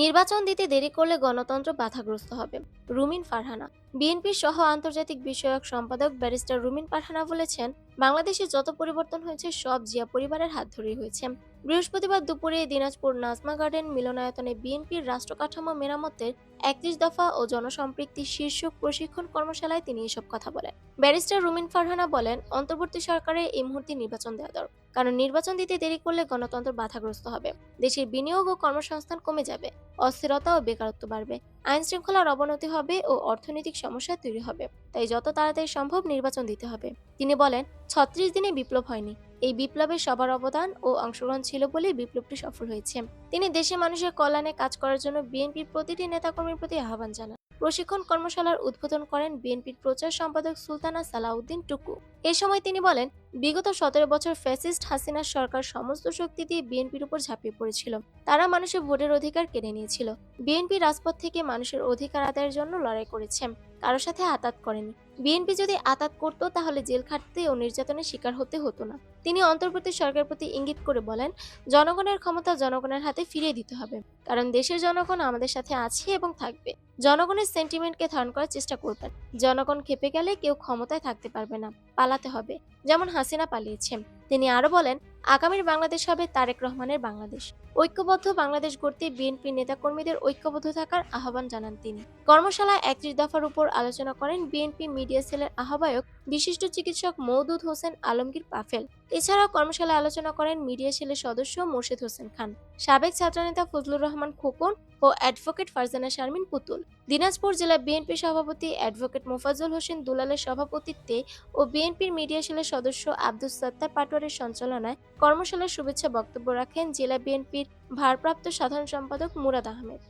নির্বাচন দিতে দেরি করলে গণতন্ত্র বাধাগ্রস্ত হবে, রুমিন ফারহানা। বিএনপির সহ আন্তর্জাতিক বিষয়ক সম্পাদক ব্যারিস্টার রুমিন ফারহানা বলেছেন, বাংলাদেশে যত পরিবর্তন হয়েছে, সব জিয়া পরিবারের হাত ধরেই হয়েছে। বৃহস্পতিবার দুপুরে দিনাজপুর নাজমা গার্ডেন মিলনায়তনে বিএনপির রাষ্ট্রকাঠামো মেরামতের একত্রিশ দফা ও জনসম্পৃক্তি শীর্ষক প্রশিক্ষণ কর্মশালায় তিনি এসব কথা বলেন। ব্যারিস্টার রুমিন ফারহানা বলেন, অন্তর্বর্তী সরকারে এই মুহূর্তে নির্বাচন দেওয়া দরকার। কারণ নির্বাচন দিতে দেরি করলে গণতন্ত্র বাধাগ্রস্ত হবে। দেশের বিনিয়োগ ও কর্মসংস্থান কমে যাবে, অস্থিরতা ও বেকারত্ব বাড়বে আইন শৃঙ্খলার অবনতি হবে ও অর্থনৈতিক সমস্যা তৈরি হবে। তাই যত তাড়াতাড়ি সম্ভব নির্বাচন দিতে হবে। তিনি বলেন, ছত্রিশ দিনে বিপ্লব হয়নি। এই বিপ্লবে সবার অবদান ও অংশগ্রহণ ছিল বলেই বিপ্লবটি সফল হয়েছে। তিনি দেশের মানুষের কল্যাণে কাজ করার জন্য বিএনপির প্রতিটি নেতাকর্মীর প্রতি আহ্বান জানান। প্রশিক্ষণ কর্মশালার উদ্বোধন করেন বিএনপির প্রচার সম্পাদক সুলতানা সালাউদ্দিন টুকু। এ সময় তিনি বলেন, বিগত সতেরো বছর ফ্যাসিস্ট হাসিনার সরকার সমস্ত শক্তি দিয়ে বিএনপির উপর ঝাঁপিয়ে পড়েছিল। তারা মানুষের ভোটের অধিকার কেড়ে নিয়েছিল। বিএনপি রাজপথ থেকে মানুষের অধিকার আদায়ের জন্য লড়াই করেছে। কারোর সাথে আতাত করেনি। বিএনপি যদি আতাত করতো, তাহলে জেল খাটতে ও নির্যাতনের শিকার হতে হতো না। তিনি অন্তর্বর্তী সরকারের প্রতি ইঙ্গিত করে বলেন, জনগণের ক্ষমতা জনগণের হাতে ফিরিয়ে দিতে হবে। কারণ দেশের জনগণ আমাদের সাথে আছে এবং থাকবে। জনগণের সেন্টিমেন্টকে ধারণ করার চেষ্টা করবেন। জনগণ খেপে গেলে কেউ ক্ষমতায় থাকতে পারবে না, পালাতে হবে, যেমন হাসিনা পালিয়েছে তিনি আরও বলেন আগামীর বাংলাদেশ হবে তারেক রহমানের বাংলাদেশ। ঐক্যবদ্ধ বাংলাদেশ গড়তে বিএনপি নেতাকর্মীদের ঐক্যবদ্ধ থাকার আহ্বান জানান তিনি। কর্মশালায় একত্রিশ দফার উপর আলোচনা করেন বিএনপি মিডিয়া সেলের আহ্বায়ক বিশিষ্ট চিকিৎসক মৌদুদ হোসেন আলমগীর পাফেল। এছাড়াও কর্মশালায় আলোচনা করেন মিডিয়া সেলের সদস্য মোর্শেদ হোসেন খান। সাবেক ছাত্রনেতা ফজলুর রহমান খোকন ও অ্যাডভোকেট ফারজানা শারমিন পুতুল। দিনাজপুর জেলা বিএনপি সভাপতি অ্যাডভোকেট মোফাজ্জল হোসেন দুলালের সভাপতিত্বে ও বিএনপির মিডিয়া সেলের সদস্য আব্দুস সত্তার পাটোয়ারের সঞ্চালনায় কর্মশালার শুভেচ্ছা বক্তব্য রাখেন জেলা বিএনপির ভারপ্রাপ্ত সাধারণ সম্পাদক মুরাদ আহমেদ।